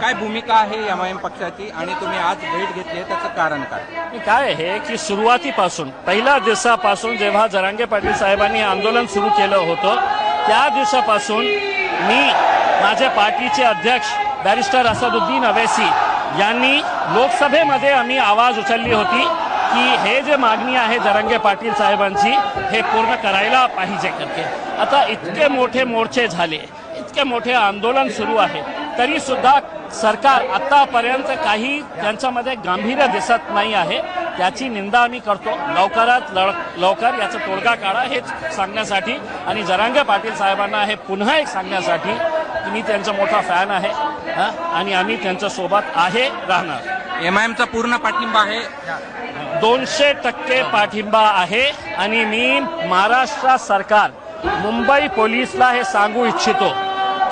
काय भूमिका आहे एम आय एम पक्षाची? आणि तुम्ही आज भेट घेतली आहे त्याचं कारण काय? काय आहे की सुरुवातीपासून पहिल्या दिवसापासून जेव्हा जरांगे पाटील साहेबांनी आंदोलन सुरू केलं होतं त्या दिवसापासून मी माझ्या पार्टीचे अध्यक्ष बॅरिस्टर असदुद्दीन अवेसी यांनी लोकसभेमध्ये आम्ही आवाज उचलली होती की हे जे मागणी आहे जरंगे पाटील साहेबांची हे पूर्ण करायला पाहिजे. करते आता इतके मोठे मोर्चे झाले इतके मोठे आंदोलन सुरू आहे तरी सुद्धा सरकार आतापर्यंत काही त्यांच्यामध्ये गांभीर्य दिसत नाही आहे त्याची निंदा आम्ही करतो. लवकरात लव लवकर याचा तोडगा काढा हेच सांगण्यासाठी. आणि जरांगे पाटील साहेबांना हे पुन्हा एक सांगण्यासाठी की मी त्यांचा मोठा फॅन आहे हा, आणि आम्ही त्यांच्यासोबत आहे राहणार. एम आय एमचा पूर्ण पाठिंबा आहे. दोनशे टक्के पाठिंबा आहे. आणि मी महाराष्ट्र सरकार मुंबई पोलीसला हे सांगू इच्छितो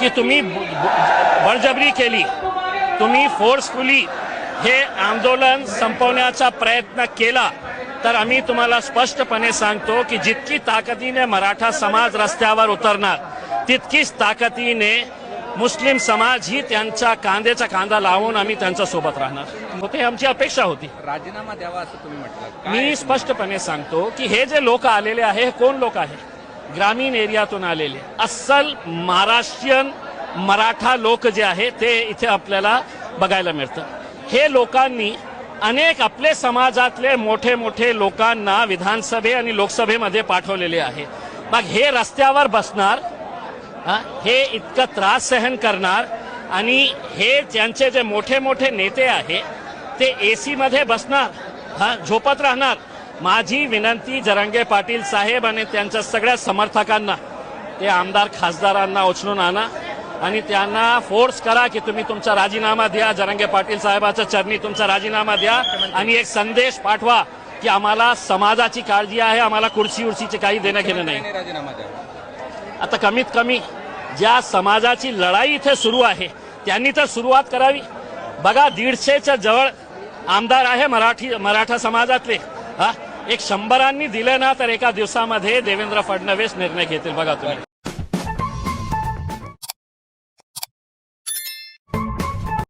की तुम्ही बळजबरी केली. तुम्ही फोर्सफुली हे आंदोलन संपवण्याचा प्रयत्न केला तर आम्ही तुम्हाला स्पष्टपणे सांगतो की जितकी ताकदीने मराठा समाज रस्त्यावर उतरणार तितकीच ताकदीने मुस्लिम समाज ही त्यांच्या कांद्याचा कांदा लावून आम्ही त्यांच्यासोबत राहणार. होते आमची अपेक्षा होती. राजीनामा द्यावा असं तुम्ही म्हटलं. मी स्पष्टपणे सांगतो की हे जे लोक आलेले आहे हे कोण लोक आहे? ग्रामीण एरियातून आलेले. अस्सल महाराष्ट्रीयन मराठा लोक जे आहे ते इथे आपल्याला बघायला मिळतं. हे लोकांनी अनेक आपले समाजातले मोठे मोठे लोकांना विधानसभे आणि लोकसभेमध्ये पाठवलेले आहे. मग हे रस्त्यावर बसणार हे इतकं त्रास सहन करणार आणि हे त्यांचे जे मोठे मोठे नेते आहे ते ए सीमध्ये बसणार हा झोपत राहणार. माझी विनंती जरंगे पाटील साहेब आणि त्यांच्या सगळ्या समर्थकांना ते आमदार खासदारांना उचलून आणा. आणि त्यांना फोर्स करा की तुम्ही तुमचा राजीनामा द्या. जरांगे पाटील साहेबाच्या चरणी तुमचा राजीनामा द्या. आणि एक संदेश पाठवा की आम्हाला समाजाची काळजी आहे आम्हाला कुर्सी उर्सीचे काही देणं घेणं नाही. आता कमीत कमी ज्या समाजाची लढाई इथे सुरू आहे त्यांनी तर सुरुवात करावी. बघा दीडशेच्या जवळ आमदार आहे मराठी मराठा समाजातले. हा एक शंभरांनी दिले ना तर एका दिवसामध्ये देवेंद्र फडणवीस निर्णय घेतील. बघा तुम्ही.